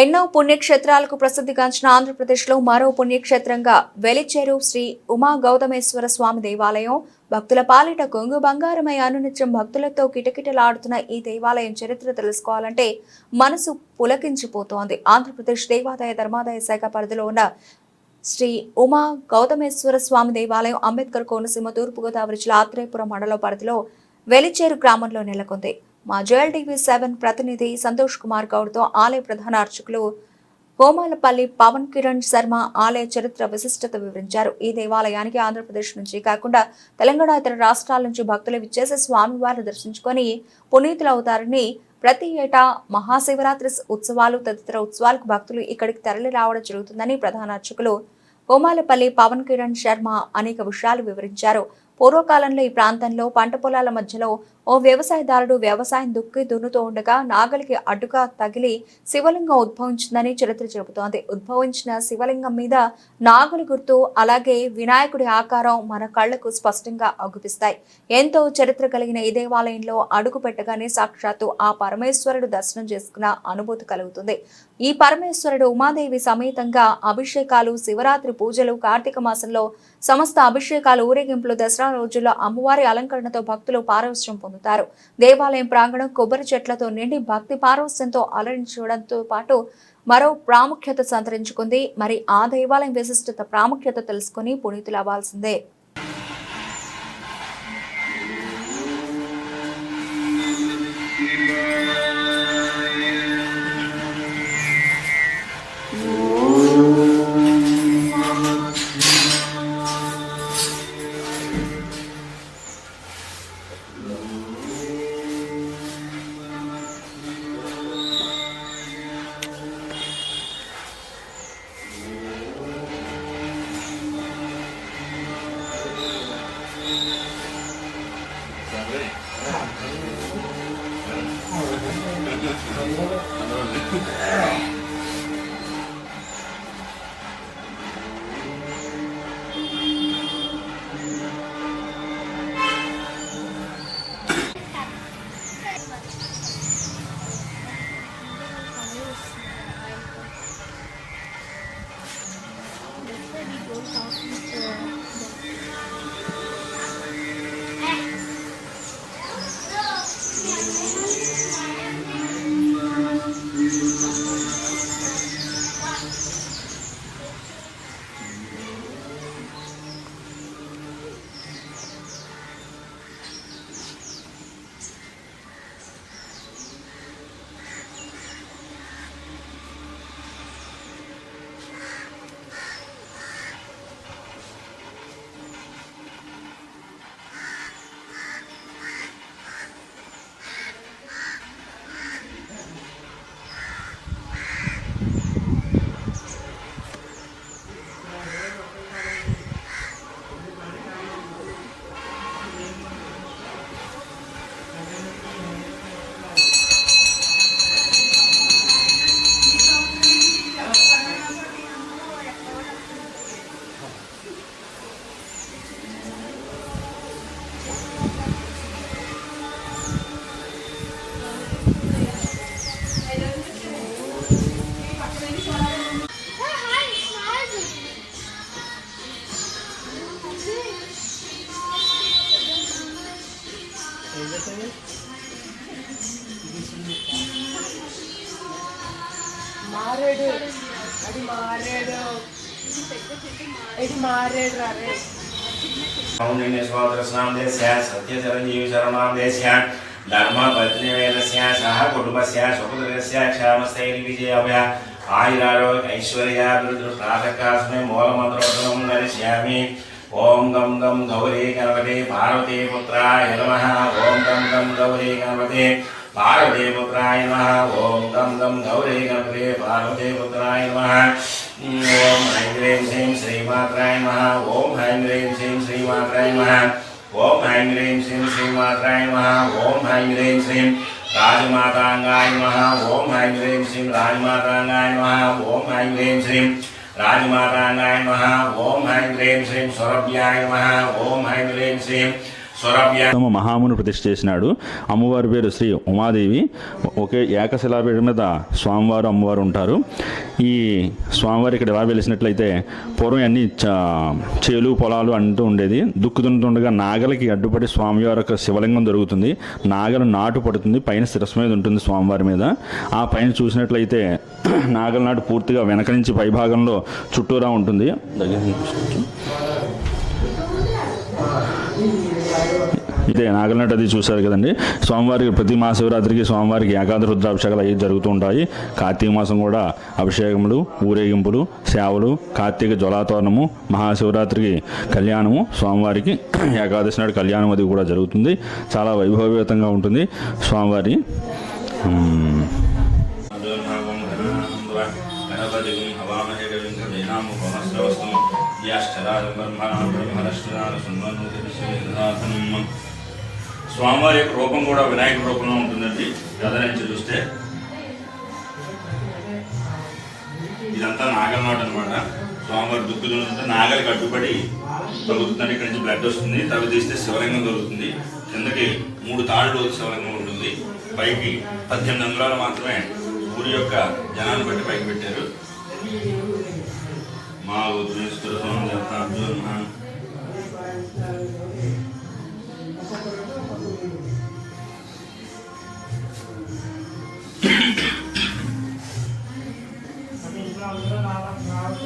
ఎన్నో పుణ్యక్షేత్రాలకు ప్రసిద్ధిగాంచిన ఆంధ్రప్రదేశ్లో మరో పుణ్యక్షేత్రంగా వెలిచేరు శ్రీ ఉమా గౌతమేశ్వర స్వామి దేవాలయం. భక్తుల పాలిట కొంగు బంగారమై అనునిత్యం భక్తులతో కిటకిటలాడుతున్న ఈ దేవాలయం చరిత్ర తెలుసుకోవాలంటే మనసు పులకించిపోతోంది. ఆంధ్రప్రదేశ్ దేవాదాయ ధర్మాదాయ శాఖ పరిధిలో ఉన్న శ్రీ ఉమా గౌతమేశ్వర స్వామి దేవాలయం అంబేద్కర్ కోనసీమ తూర్పుగోదావరి జిల్లా ఆత్రేయపురం మండల పరిధిలో వెలిచేరు గ్రామంలో నెలకొంది. మా జోయల్ టీవీ సెవెన్ ప్రతినిధి సంతోష్ కుమార్ గౌడ్తో ఆలయ ప్రధాన అర్చకులు హోమాలపల్లి పవన్ కిరణ్ శర్మ ఆలయ చరిత్ర విశిష్టత వివరించారు. ఈ దేవాలయానికి ఆంధ్రప్రదేశ్ నుంచి కాకుండా తెలంగాణ ఇతర రాష్ట్రాల నుంచి భక్తులు విచ్చేసి స్వామివారిని దర్శించుకొని పునీతులవుతారని ప్రతి ఏటా మహాశివరాత్రి ఉత్సవాలు తదితర ఉత్సవాలకు భక్తులు ఇక్కడికి తరలి రావడం జరుగుతుందని ప్రధాన అర్చకులు హోమాలపల్లి పవన్ కిరణ్ శర్మ అనేక విషయాలు వివరించారు. పూర్వకాలంలో ఈ ప్రాంతంలో పంట పొలాల మధ్యలో ఓ వ్యవసాయదారుడు వ్యవసాయం దుక్కి దున్నుతూ ఉండగా నాగలికి అడ్డుగా తగిలి శివలింగం ఉద్భవించిందని చరిత్ర చెబుతోంది. ఉద్భవించిన శివలింగం మీద నాగుల గుర్తు అలాగే వినాయకుడి ఆకారం మన కళ్ళకు స్పష్టంగా అగుపిస్తాయి. ఎంతో చరిత్ర కలిగిన ఈ దేవాలయంలో అడుగు పెట్టగానే సాక్షాత్తు ఆ పరమేశ్వరుడు దర్శనం చేసుకున్న అనుభూతి కలుగుతుంది. ఈ పరమేశ్వరుడు ఉమాదేవి సమేతంగా అభిషేకాలు శివరాత్రి పూజలు కార్తీక మాసంలో సమస్త అభిషేకాలు ఊరేగింపులు దసరా రోజుల్లో అమ్మవారి అలంకరణతో భక్తులు పారవశ్యం పొందుతారు. దేవాలయం ప్రాంగణం కొబ్బరి చెట్లతో నిండి భక్తి పారవశ్యంతో అలరించడంతో పాటు మరో ప్రాముఖ్యత సంతరించుకుంది. మరి ఆ దేవాలయం విశిష్టత ప్రాముఖ్యత తెలుసుకుని పునీతులు అవ్వాల్సిందే. Maybe 是 మారేడు. అది మారేడు. ఇది మారాడు రే పౌర్ణిమేశ్వరస్నామదేశ్య సత్యచరంజీవి సహ కుటుంబస్య సుఖదృశ్య క్షామస్థైర్య ఆయురారోగ్య ఐశ్వర్యాభివృద్ధి ప్రాతకాస్మే మూలమంత్రోదనం దర్శయామి. ఓం గం గం గౌరీ గణపతి పార్వతీపుత్రాయ నమ. ఓం గం గం గౌరీ గణపతి పార్వతీ పుత్రాయ నమ ఓం గం గం గౌరీ గణపతి పార్వతీ పుత్రాయ నమ ఓం ఐం హ్రీం శ్రీం శ్రీమాత్రాయ నమ ఓం ఐం హ్రీం శ్రీం శ్రీమాత్రాయ నమ ఓం ఐం హ్రీం శ్రీం శ్రీమాత్రాయ నమ ఓం ఐం హ్రీం శ్రీం రాజమాతాంగాయ నమ ఓం ఐం హ్రీం శ్రీం రాజమాతాంగాయ నమ ఓం ఐం హ్రీం శ్రీం రాజమాతాంగాయ నమ ఓం ఐం హ్రీం శ్రీం సౌరభ్యాయ నమ ఓం ఐం హ్రీం శ్రీం తమ మహామును ప్రతిష్ఠ చేసినాడు. అమ్మవారి పేరు శ్రీ ఉమాదేవి. ఒకే ఏకశిలాపీఠం మీద స్వామివారు అమ్మవారు ఉంటారు. ఈ స్వామివారు ఇక్కడ ఎలా వెలిసినట్లయితే పూర్వం అన్ని చ- చేలు పొలాలు అంటూ ఉండేది. దుక్కుతుంటుండగా నాగలకి అడ్డుపడి స్వామివారి యొక్క శివలింగం దొరుకుతుంది. నాగలు నాటు పడుతుంది. పైన శిరస్సు మీద ఉంటుంది స్వామివారి మీద. ఆ పైన చూసినట్లయితే నాగల నాటు పూర్తిగా వెనక నుంచి పై భాగంలో చుట్టూరా ఉంటుంది. దగ్గర నుంచి చూసుకోవచ్చు. ఇదే నాగలనట్ అది చూశారు కదండి. స్వామివారికి ప్రతి మహాశివరాత్రికి స్వామివారికి ఏకాంత రుద్రాభిషేకాలు అవి జరుగుతూ ఉంటాయి. కార్తీక మాసం కూడా అభిషేకములు ఊరేగింపులు సేవలు కార్తీక జ్వలాతోరణము మహాశివరాత్రికి కళ్యాణము స్వామివారికి ఏకాదశి నాడు కళ్యాణం అది కూడా జరుగుతుంది. చాలా వైభవయుతంగా ఉంటుంది. స్వామివారి హవామహే కవిం స్వామివారి యొక్క రూపం కూడా వినాయకుడి రూపంలో ఉంటుందండి. గద నుంచి చూస్తే. ఇదంతా నాగల నాట అనమాట స్వామివారి దుక్కు దున్నుతుంటే నాగలికి అడ్డుపడి తగ్గుతుందండి ఇక్కడ నుంచి బ్లడ్ వస్తుంది. తవి తీస్తే శివలింగం దొరుకుతుంది. కిందకి మూడు తాళ్ళు శివలింగం ఉంటుంది. పైకి పద్దెనిమిది అంగుళాలు మాత్రమే ఊరి యొక్క జనాన్ని బట్టి పైకి పెట్టారు. మా ఉద్రేశ్వర స్వామి దేవత అర్జున్